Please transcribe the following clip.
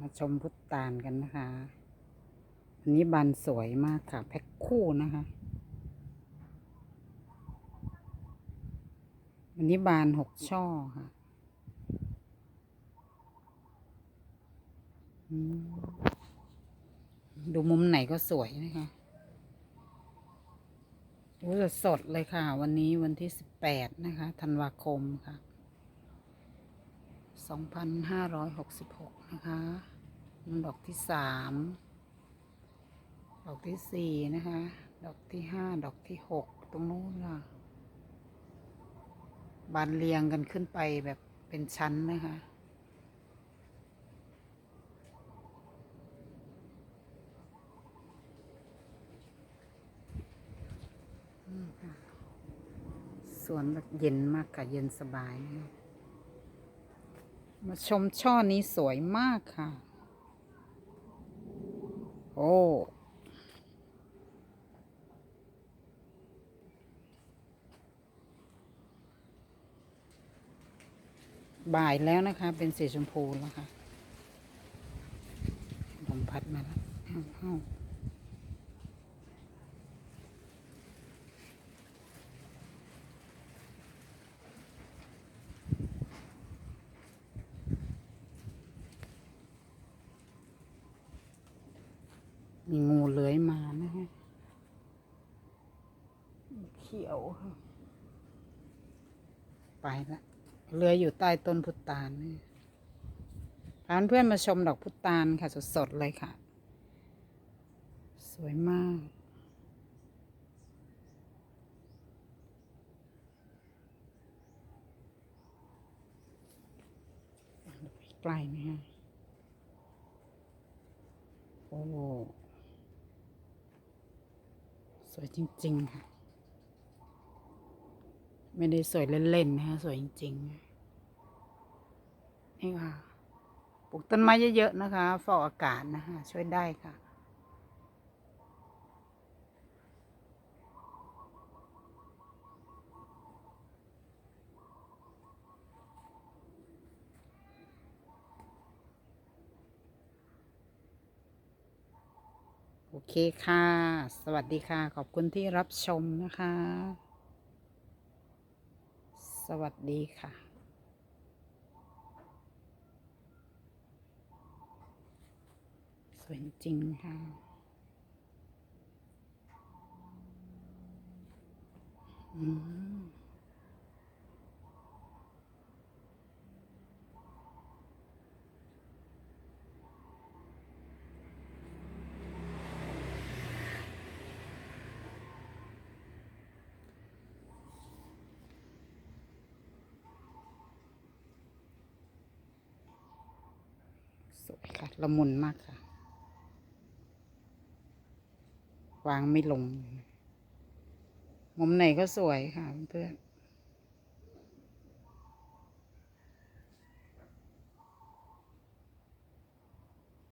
มาชมพุทธานกันนะคะ อันนี้บานสวยมากค่ะ แพ็คคู่นะคะ อันนี้บานหกช่อค่ะดูมุมไหนก็สวยนะคะโอ้สดเลยค่ะ วันนี้วันที่สิบแปดนะคะธันวาคมค่ะสองพันห้าร้อยหกสิบหก นะคะดอกที่สามดอกที่สี่นะคะ ดอกที่ห้าดอกที่หกตรงนู้นค่ะ บานเรียงกันขึ้นไปแบบเป็นชั้นนะคะสวนแบบเย็นมากค่ะเย็นสบายนะ มาชมช่อนี้สวยมากค่ะ โอ้บ่ายแล้วนะคะ เป็นสีชมพูแล้วค่ะลมพัดมาแล้วเอ้าเอ้า มีงูเลื้อยมานะคะเขียวค่ะไปละเลื้อยอยู่ใต้ต้นพุตานนี่พาเพื่อนมาชมดอกพุตานค่ะ สดๆเลยค่ะ สวยมาก ใกล้ไหมฮะโอ้ วยจริงๆค่ะ ไม่ได้สวยเล่นๆนะคะสวยจริงๆ นี่ค่ะ ปลูกต้นไม้เยอะๆนะคะฟอกอากาศนะคะ ช่วยได้ค่ะ เคค่ะ สวัสดีค่ะ ขอบคุณที่รับชมนะคะ สวัสดีค่ะสวยจริงค่ะ อืม สวยค่ะละมุนมากค่ะ วางไม่ลงมุมไหนก็สวยค่ะเพื่อน